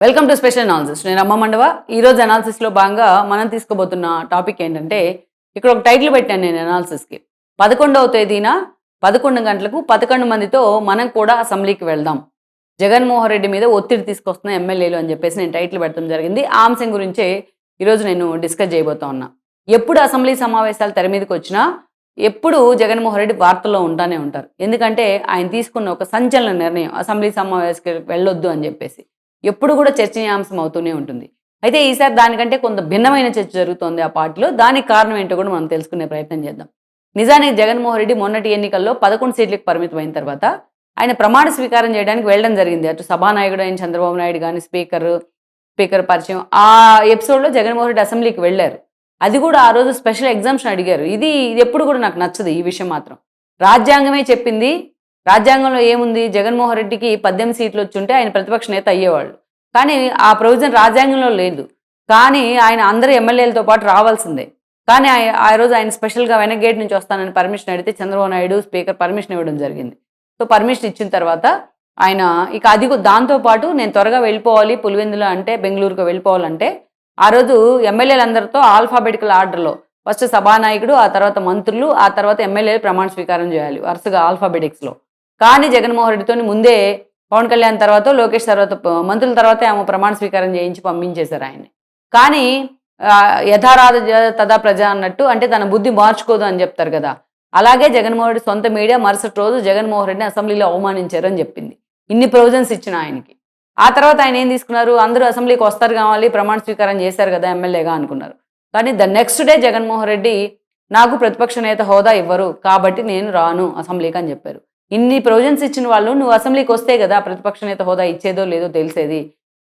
Welcome to special analysis నేను అమ్మ మండవ. ఈ రోజు అనాలిసిస్లో భాగంగా మనం తీసుకోబోతున్న టాపిక్ ఏంటంటే ఇక్కడ ఒక టైటిల్ పెట్టాను నేను అనాలిసిస్కి పదకొండవ తేదీన పదకొండు గంటలకు పదకొండు మందితో మనం కూడా అసెంబ్లీకి వెళ్దాం. జగన్మోహన్ రెడ్డి మీద ఒత్తిడి తీసుకొస్తున్న ఎమ్మెల్యేలు అని చెప్పేసి నేను టైటిల్ పెట్టడం జరిగింది. ఆ అంశం గురించే ఈరోజు నేను డిస్కస్ చేయబోతా ఉన్నా. ఎప్పుడు అసెంబ్లీ సమావేశాలు తెర మీదకి వచ్చినా ఎప్పుడు జగన్మోహన్ రెడ్డి వార్తల్లో ఉంటానే ఉంటారు. ఎందుకంటే ఆయన తీసుకున్న ఒక సంచలన నిర్ణయం అసెంబ్లీ సమావేశానికి వెళ్ళొద్దు అని చెప్పేసి. ఎప్పుడు కూడా చర్చనీయాంశం అవుతూనే ఉంటుంది. అయితే ఈసారి దానికంటే కొంత భిన్నమైన చర్చ జరుగుతోంది ఆ పార్టీలో. దానికి కారణం ఏంటో కూడా మనం తెలుసుకునే ప్రయత్నం చేద్దాం. నిజానికి జగన్మోహన్ రెడ్డి మొన్నటి ఎన్నికల్లో పదకొండు సీట్లకు పరిమితమైన తర్వాత ఆయన ప్రమాణ స్వీకారం చేయడానికి వెళ్ళడం జరిగింది. అటు సభానాయకుడు అయిన చంద్రబాబు నాయుడు కానీ స్పీకర్ స్పీకర్ పరిచయం ఆ ఎపిసోడ్లో జగన్మోహన్ రెడ్డి అసెంబ్లీకి వెళ్ళారు. అది కూడా ఆ రోజు స్పెషల్ ఎగ్జామ్షన్ అడిగారు. ఇది ఇది ఎప్పుడు కూడా నాకు నచ్చదు ఈ విషయం మాత్రం. రాజ్యాంగమే చెప్పింది రాజ్యాంగంలో ఏముంది? జగన్మోహన్ రెడ్డికి పద్దెనిమిది సీట్లు వచ్చుంటే ఆయన ప్రతిపక్ష నేత అయ్యేవాళ్ళు. కానీ ఆ ప్రొవిజన్ రాజ్యాంగంలో లేదు. కానీ ఆయన అందరు ఎమ్మెల్యేలతో పాటు రావాల్సిందే. కానీ ఆయ- ఆ రోజు ఆయన స్పెషల్గా వెనక్ గేట్ నుంచి వస్తానని పర్మిషన్ అడిగితే చంద్రబాబు నాయుడు స్పీకర్ పర్మిషన్ ఇవ్వడం జరిగింది. సో పర్మిషన్ ఇచ్చిన తర్వాత ఆయన ఇక అది దాంతోపాటు నేను త్వరగా వెళ్ళిపోవాలి పులివెందులు అంటే బెంగళూరుకు వెళ్ళిపోవాలంటే ఆ రోజు ఎమ్మెల్యేలందరితో ఆల్ఫాబెటికల్ ఆర్డర్లో ఫస్ట్ సభానాయకుడు ఆ తర్వాత మంత్రులు ఆ తర్వాత ఎమ్మెల్యేలు ప్రమాణ స్వీకారం చేయాలి. వరుసగా ఆల్ఫాబెటిక్స్లో. కానీ జగన్మోహన్ రెడ్డితో ముందే పవన్ కళ్యాణ్ తర్వాత లోకేష్ తర్వాత మంత్రుల తర్వాత ఆమె ప్రమాణ స్వీకారం చేయించి పంపించేశారు ఆయన్ని. కానీ యథారాధ తదా ప్రజ అన్నట్టు అంటే తన బుద్ధి మార్చుకోదు అని చెప్తారు కదా. అలాగే జగన్మోహన్ రెడ్డి సొంత మీడియా మరుసటి రోజు జగన్మోహన్ రెడ్డిని అసెంబ్లీలో అవమానించారు అని చెప్పింది. ఇన్ని ప్రొవిజన్స్ ఇచ్చిన ఆయనకి. ఆ తర్వాత ఆయన ఏం తీసుకున్నారు? అందరూ అసెంబ్లీకి వస్తారు కావాలి ప్రమాణ స్వీకారం చేశారు కదా ఎమ్మెల్యేగా అనుకున్నారు. కానీ the next day Jaganmohan Reddy నాకు ప్రతిపక్ష నేత హోదా ఇవ్వరు కాబట్టి నేను రాను అసెంబ్లీకి అని చెప్పారు. ఇన్ని ప్రొవిజన్స్ ఇచ్చిన వాళ్ళు నువ్వు అసెంబ్లీకి వస్తే కదా ప్రతిపక్ష నేత హోదా ఇచ్చేదో లేదో తెలిసేది.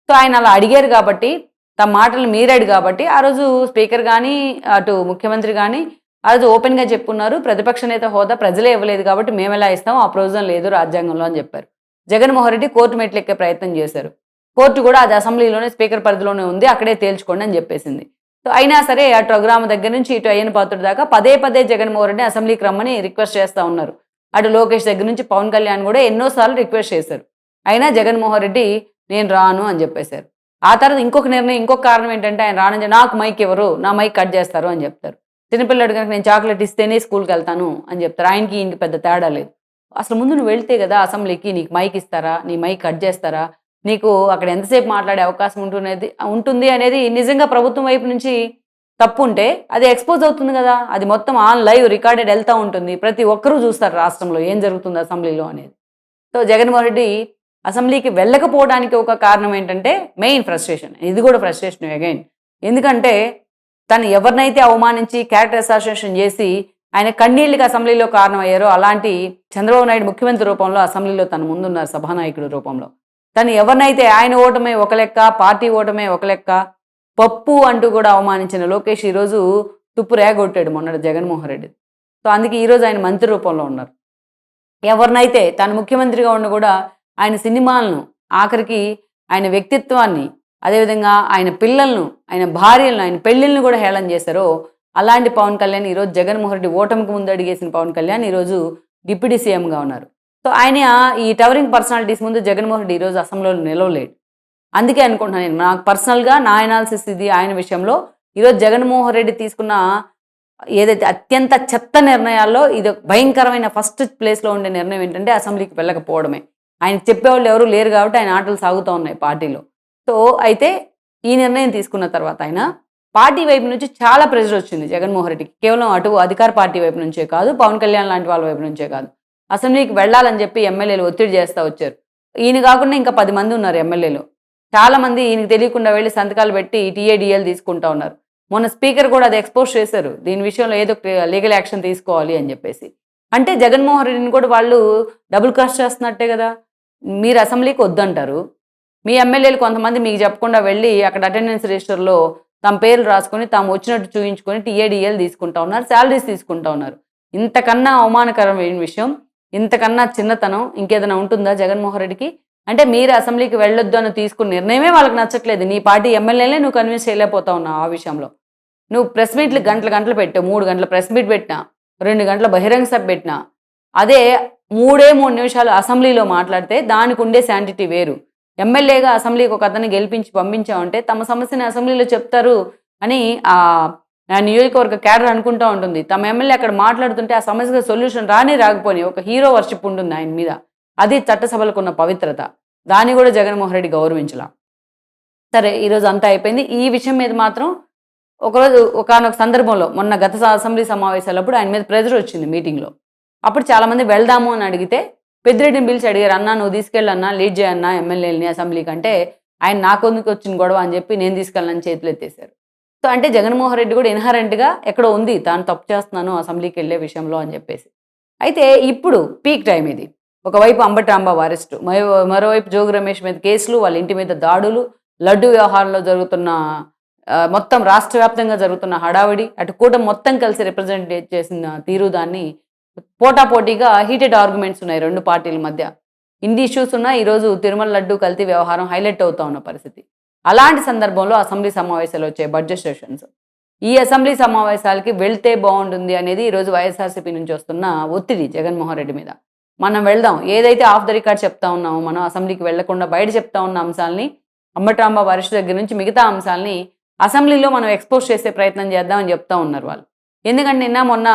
సో ఆయన అలా అడిగారు కాబట్టి తమ మాటలు మీరాడు కాబట్టి ఆ రోజు స్పీకర్ కానీ అటు ముఖ్యమంత్రి కానీ ఆ రోజు ఓపెన్గా చెప్పున్నారు ప్రతిపక్ష నేత హోదా ప్రజలే ఇవ్వలేదు కాబట్టి మేము ఎలా ఇస్తాం ఆ ప్రొవిజన్ లేదు రాజ్యాంగంలో అని చెప్పారు. జగన్మోహన్ రెడ్డి కోర్టు మెట్లు ఎక్కే ప్రయత్నం చేశారు. కోర్టు కూడా అది అసెంబ్లీలోనే స్పీకర్ పరిధిలోనే ఉంది అక్కడే తేల్చుకోండి అని చెప్పేసింది. సో అయినా సరే అటు రఘురామ దగ్గర నుంచి ఇటు అయ్యన పాత్రుడు దాకా పదే పదే జగన్మోహన్ రెడ్డి అసెంబ్లీకి రమ్మని రిక్వెస్ట్ చేస్తూ ఉన్నారు. అటు లోకేష్ దగ్గర నుంచి పవన్ కళ్యాణ్ కూడా ఎన్నోసార్లు రిక్వెస్ట్ చేశారు. అయినా జగన్మోహన్ రెడ్డి నేను రాను అని చెప్పేశారు. ఆ తర్వాత ఇంకొక నిర్ణయం ఇంకొక కారణం ఏంటంటే ఆయన రానని నాకు మైక్ ఎవరు? నా మైక్ కట్ చేస్తారు అని చెప్తారు. చిన్నపిల్లడు కనుక నేను చాక్లెట్ ఇస్తేనే స్కూల్కి వెళ్తాను అని చెప్తారు. ఆయనకి ఈయనకి పెద్ద తేడా లేదు. అసలు ముందు నువ్వు వెళ్తే కదా అసెంబ్లీకి నీకు మైక్ ఇస్తారా? నీ మైక్ కట్ చేస్తారా? నీకు అక్కడ ఎంతసేపు మాట్లాడే అవకాశం ఉంటున్నది ఉంటుంది అనేది నిజంగా ప్రభుత్వం వైపు నుంచి తప్పు ఉంటే అది ఎక్స్పోజ్ అవుతుంది కదా. అది మొత్తం ఆన్ లైవ్ రికార్డెడ్ వెళ్తూ ఉంటుంది. ప్రతి ఒక్కరూ చూస్తారు రాష్ట్రంలో ఏం జరుగుతుంది అసెంబ్లీలో అనేది. సో జగన్మోహన్ రెడ్డి అసెంబ్లీకి వెళ్ళకపోవడానికి ఒక కారణం ఏంటంటే మెయిన్ ఫ్రస్ట్రేషన్. ఇది కూడా ఫ్రస్ట్రేషన్ అగైన్. ఎందుకంటే తను ఎవరినైతే అవమానించి క్యారెక్టర్ అసోసియేషన్ చేసి ఆయన కన్నీళ్ళకి అసెంబ్లీలో కారణమయ్యారో అలాంటి చంద్రబాబు నాయుడు ముఖ్యమంత్రి రూపంలో అసెంబ్లీలో తను ముందున్నారు సభానాయకుడు రూపంలో. తను ఎవరినైతే ఆయన ఓటమే ఒక లెక్క పార్టీ ఓటమే ఒక లెక్క పప్పు అంటూ కూడా అవమానించిన లోకేష్ ఈరోజు తుప్పు రేగొట్టాడు మొన్నటి జగన్మోహన్ రెడ్డి. సో అందుకే ఈరోజు ఆయన మంత్రి రూపంలో ఉన్నారు. ఎవరినైతే తను ముఖ్యమంత్రిగా ఉన్న కూడా ఆయన సినిమాలను ఆఖరికి ఆయన వ్యక్తిత్వాన్ని అదేవిధంగా ఆయన పిల్లలను ఆయన భార్యలను ఆయన పెళ్ళిళ్ళను కూడా హేళన చేశారో అలాంటి పవన్ కళ్యాణ్ ఈరోజు జగన్మోహన్ రెడ్డి ఓటమికి ముందు అడిగేసిన పవన్ కళ్యాణ్ ఈరోజు డిప్యూటీ సీఎంగా ఉన్నారు. సో ఆయన ఈ టవరింగ్ పర్సనాలిటీస్ ముందు జగన్మోహన్ రెడ్డి ఈరోజు అసెంబ్లీలో నిలవలేడు. అందుకే అనుకుంటున్నాను నేను. నాకు పర్సనల్గా నా ఎనాలిసిస్ ఇది ఆయన విషయంలో. ఈరోజు జగన్మోహన్ రెడ్డి తీసుకున్న ఏదైతే అత్యంత చెత్త నిర్ణయాల్లో ఇది భయంకరమైన ఫస్ట్ ప్లేస్లో ఉండే నిర్ణయం ఏంటంటే అసెంబ్లీకి వెళ్ళకపోవడమే. ఆయన చెప్పేవాళ్ళు ఎవరు లేరు కాబట్టి ఆయన ఆటలు సాగుతూ ఉన్నాయి పార్టీలో. సో అయితే ఈ నిర్ణయం తీసుకున్న తర్వాత ఆయన పార్టీ వైపు నుంచి చాలా ప్రెషర్ వచ్చింది జగన్మోహన్ రెడ్డికి. కేవలం అటు అధికార పార్టీ వైపు నుంచే కాదు పవన్ కళ్యాణ్ లాంటి వాళ్ళ వైపు నుంచే కాదు. అసెంబ్లీకి వెళ్ళాలని చెప్పి ఎమ్మెల్యేలు ఒత్తిడి చేస్తూ వచ్చారు. ఈయన కాకుండా ఇంకా పది మంది ఉన్నారు ఎమ్మెల్యేలు. చాలా మంది ఈయనకి తెలియకుండా వెళ్ళి సంతకాలు పెట్టి టీఏడిఎల్ తీసుకుంటా ఉన్నారు. మొన్న స్పీకర్ కూడా అది ఎక్స్పోజ్ చేశారు. దీని విషయంలో ఏదో లీగల్ యాక్షన్ తీసుకోవాలి అని చెప్పేసి. అంటే జగన్మోహన్ రెడ్డిని కూడా వాళ్ళు డబుల్ క్రాస్ చేస్తున్నట్టే కదా. మీరు అసెంబ్లీకి వద్దంటారు. మీ ఎమ్మెల్యేలు కొంతమంది మీకు చెప్పకుండా వెళ్ళి అక్కడ అటెండెన్స్ రిజిస్టర్లో తమ పేర్లు రాసుకొని తాము వచ్చినట్టు చూపించుకొని టీఏడిఎల్ తీసుకుంటా ఉన్నారు. శాలరీస్ తీసుకుంటా ఉన్నారు. ఇంతకన్నా అవమానకరమైన విషయం ఇంతకన్నా చిన్నతనం ఇంకేదైనా ఉంటుందా జగన్మోహన్ రెడ్డికి? అంటే మీరు అసెంబ్లీకి వెళ్ళొద్దు అని తీసుకున్న నిర్ణయమే వాళ్ళకి నచ్చట్లేదు. నీ పార్టీ ఎమ్మెల్యేలే నువ్వు కన్విన్స్ చేయలేకపోతా ఉన్నావు ఆ విషయంలో. నువ్వు ప్రెస్ మీట్లు గంటలు గంటలు పెట్టావు మూడు గంటల ప్రెస్ మీట్ పెట్టినా రెండు గంటల బహిరంగ సభ పెట్టినా అదే మూడే మూడు నిమిషాలు అసెంబ్లీలో మాట్లాడితే దానికి ఉండే శాంటిటీ వేరు. ఎమ్మెల్యేగా అసెంబ్లీకి ఒక అతన్ని గెలిపించి పంపించామంటే తమ సమస్యని అసెంబ్లీలో చెప్తారు అని ఆ నియోజకవర్గ క్యాడర్ అనుకుంటా ఉంటుంది. తమ ఎమ్మెల్యే అక్కడ మాట్లాడుతుంటే ఆ సమస్యకు సొల్యూషన్ రాని రాకపోని ఒక హీరో వర్షిప్ ఉంటుంది ఆయన మీద. అది చట్టసభలకు ఉన్న పవిత్రత. దాన్ని కూడా జగన్మోహన్ రెడ్డి గౌరవించలా. సరే ఈరోజు అంతా అయిపోయింది. ఈ విషయం మీద మాత్రం ఒకరోజు ఒకనొక సందర్భంలో మొన్న గత అసెంబ్లీ సమావేశాలప్పుడు ఆయన మీద ప్రెజర్ వచ్చింది మీటింగ్లో. అప్పుడు చాలామంది వెళ్దాము అని అడిగితే పెద్దిరెడ్డిని పిలిచి అడిగారు అన్నా నువ్వు తీసుకెళ్ళన్నా లీడ్ చేయన్నా ఎమ్మెల్యేలని అసెంబ్లీ కంటే ఆయన నాకొందుకు వచ్చిన గొడవ అని చెప్పి నేను తీసుకెళ్ళని చేతులు ఎత్తేసారు సో అంటే జగన్మోహన్ రెడ్డి కూడా ఇన్హరెంట్గా ఎక్కడో ఉంది తాను తప్పు చేస్తున్నాను అసెంబ్లీకి వెళ్ళే విషయంలో అని చెప్పేసి. అయితే ఇప్పుడు పీక్ టైం ఇది. ఒకవైపు అంబటి రాంబాబు అరెస్ట్ మరోవైపు జోగి రమేష్ మీద కేసులు వాళ్ళ ఇంటి మీద దాడులు లడ్డు వ్యవహారంలో జరుగుతున్న మొత్తం రాష్ట్ర వ్యాప్తంగా జరుగుతున్న హడావిడి అటు కూడా మొత్తం కలిసి రిప్రజెంట్ చేసిన తీరు దాన్ని పోటాపోటీగా హీటెడ్ ఆర్గ్యుమెంట్స్ ఉన్నాయి రెండు పార్టీల మధ్య. ఇన్ని ఇష్యూస్ ఉన్నా ఈరోజు తిరుమల లడ్డు కల్తీ వ్యవహారం హైలైట్ అవుతా ఉన్న పరిస్థితి. అలాంటి సందర్భంలో అసెంబ్లీ సమావేశాలు వచ్చాయి బడ్జెట్ సెషన్స్. ఈ అసెంబ్లీ సమావేశాలకి వెళ్తే బాగుంటుంది అనేది ఈరోజు వైఎస్ఆర్సీపీ నుంచి వస్తున్న ఒత్తిడి జగన్మోహన్ రెడ్డి మీద. మనం వెళ్దాం. ఏదైతే ఆఫ్ ద రికార్డ్ చెప్తా ఉన్నామో మనం అసెంబ్లీకి వెళ్ళకుండా బయట చెప్తా ఉన్న అంశాలని అమ్మట్రాంబ వరుష దగ్గర నుంచి మిగతా అంశాలని అసెంబ్లీలో మనం ఎక్స్పోజ్ చేసే ప్రయత్నం చేద్దామని చెప్తా ఉన్నారు వాళ్ళు. ఎందుకంటే నిన్న మొన్న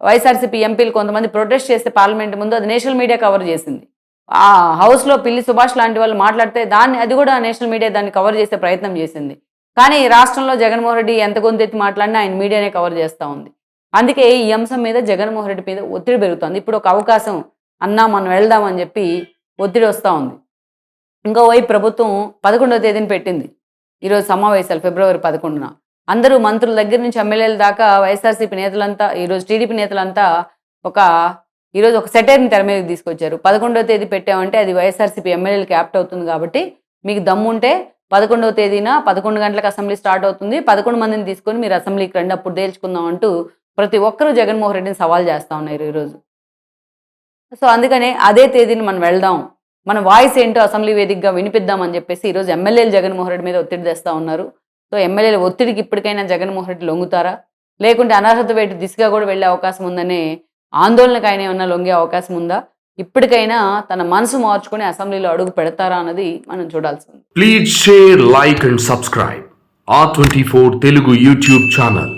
వైఎస్ఆర్సీపీ ఎంపీలు కొంతమంది ప్రొటెస్ట్ చేస్తే పార్లమెంట్ ముందు అది నేషనల్ మీడియా కవర్ చేసింది. ఆ హౌస్లో పిల్లి సుభాష్ లాంటి వాళ్ళు మాట్లాడితే దాన్ని అది కూడా నేషనల్ మీడియా దాన్ని కవర్ చేసే ప్రయత్నం చేసింది. కానీ రాష్ట్రంలో జగన్మోహన్ రెడ్డి ఎంత గొంతెత్తి మాట్లాడినా ఆయన మీడియానే కవర్ చేస్తూ ఉంది. అందుకే ఈ అంశం మీద జగన్మోహన్ రెడ్డి మీద ఒత్తిడి పెరుగుతుంది. ఇప్పుడు ఒక అవకాశం అన్నా మనం వెళ్దామని చెప్పి ఒత్తిడి వస్తూ ఉంది. ఇంకోవైపు ప్రభుత్వం పదకొండవ తేదీని పెట్టింది. ఈరోజు సమావేశాలు ఫిబ్రవరి పదకొండున. అందరూ మంత్రుల దగ్గర నుంచి ఎమ్మెల్యేల దాకా వైఎస్ఆర్సీపీ నేతలంతా ఈరోజు టీడీపీ నేతలంతా ఒక ఈరోజు ఒక సెటైర్ని తెర మీదకి తీసుకొచ్చారు. పదకొండవ తేదీ పెట్టామంటే అది వైఎస్ఆర్సీపీ ఎమ్మెల్యేలకు యాప్ట్ అవుతుంది కాబట్టి మీకు దమ్ముంటే పదకొండవ తేదీన పదకొండు గంటలకు అసెంబ్లీ స్టార్ట్ అవుతుంది. పదకొండు మందిని తీసుకొని మీరు అసెంబ్లీకి రండి అప్పుడు తేల్చుకుందాం అంటూ ప్రతి ఒక్కరూ జగన్మోహన్ రెడ్డిని సవాల్ చేస్తూ ఉన్నారు ఈరోజు. సో అందుకనే అదే తేదీని మనం వెళ్దాం. మన వాయిస్ ఏంటో అసెంబ్లీ వేదికగా వినిపిద్దామని చెప్పేసి ఈరోజు ఎమ్మెల్యేలు జగన్మోహన్ రెడ్డి మీద ఒత్తిడి తెస్తూ ఉన్నారు. సో ఎమ్మెల్యేల ఒత్తిడికి ఇప్పటికైనా జగన్మోహన్ రెడ్డి లొంగుతారా? లేకుంటే అనర్హత వేటు దిశగా కూడా వెళ్ళే అవకాశం ఉందనే ఆందోళనకు ఆయన ఏమన్నా లొంగే అవకాశం ఉందా? ఇప్పటికైనా తన మనసు మార్చుకొని అసెంబ్లీలో అడుగు పెడతారా అన్నది మనం చూడాల్సి ఉంది. Please share, like and subscribe. R24 Telugu YouTube channel.